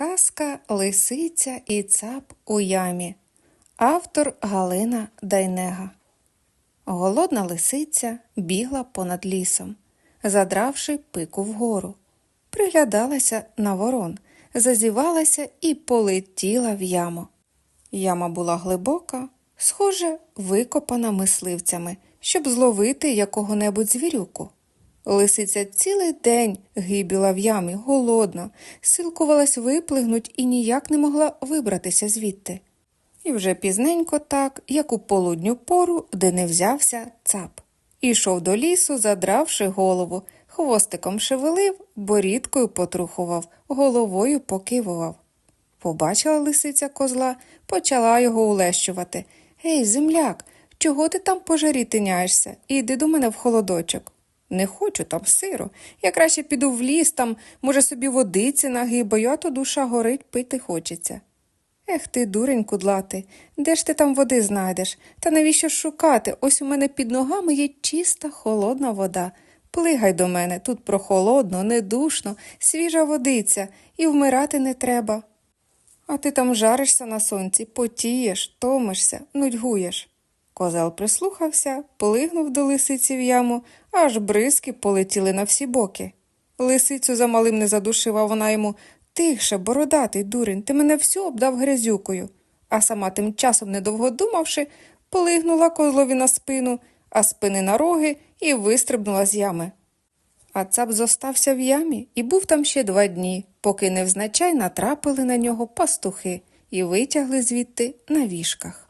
Казка Лисиця і цап у ямі. Автор Галина Дайнега. Голодна лисиця бігла понад лісом, задравши пику вгору. Приглядалася на ворон, зазівалася і полетіла в яму. Яма була глибока, схоже, викопана мисливцями, щоб зловити якого-небудь звірюку. Лисиця цілий день гибіла в ямі, голодна, силкувалась виплигнуть і ніяк не могла вибратися звідти. І вже пізненько так, як у полудню пору, де не взявся цап. Ішов до лісу, задравши голову, хвостиком шевелив, борідкою потрухував, головою покивував. Побачила лисиця козла, почала його улещувати. Гей, земляк, чого ти там по жарі тиняєшся? Іди до мене в холодочок. Не хочу там сиру. Я краще піду в ліс, там, може, собі водиці нагибаю, а то душа горить, пити хочеться. Ех ти, дурень кудлатий, де ж ти там води знайдеш? Та навіщо шукати? Ось у мене під ногами є чиста холодна вода. Плигай до мене, тут прохолодно, недушно, свіжа водиця, і вмирати не треба. А ти там жаришся на сонці, потієш, томишся, нудьгуєш. Козел прислухався, плигнув до лисиці в яму, аж бризки полетіли на всі боки. Лисицю замалим не задушив, а вона йому тихше, бородатий дурень, ти мене всю обдав грязюкою. А сама тим часом, недовго думавши, плигнула козлові на спину, а спини на роги і вистрибнула з ями. А цап зостався в ямі і був там ще два дні, поки невзначай натрапили на нього пастухи і витягли звідти на віжках.